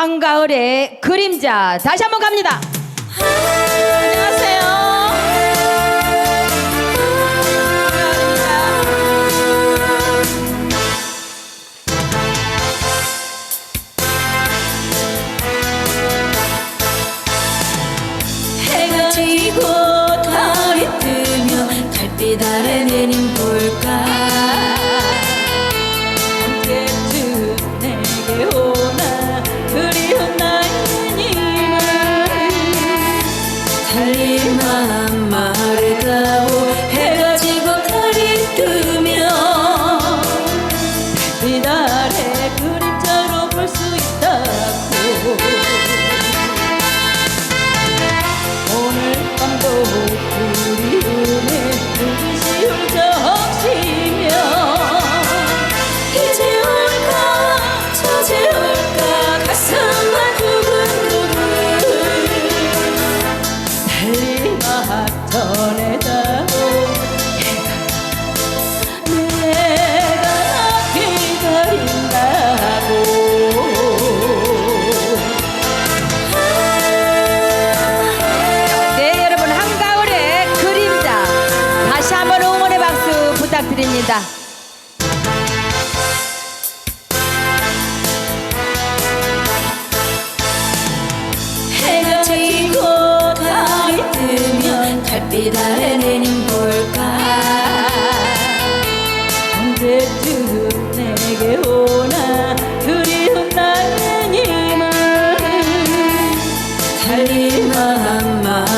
한가을의 그림자 다시 한번 갑니다. 안녕하세요. 달리 막 전해다오 내가 기다린다고 네 여러분 한가을의 그림자 다시 한번 응원의 박수 부탁드립니다. 내린 볼까? 언제쯤 내게 오나 그리운 나의 달리 마음 마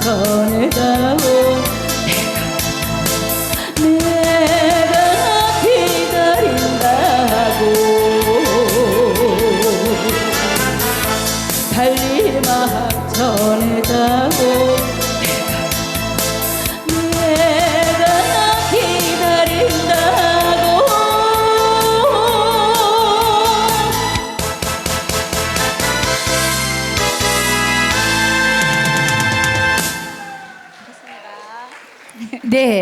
전해다오 내가 기다린다고. 달리 막 전해다오 네.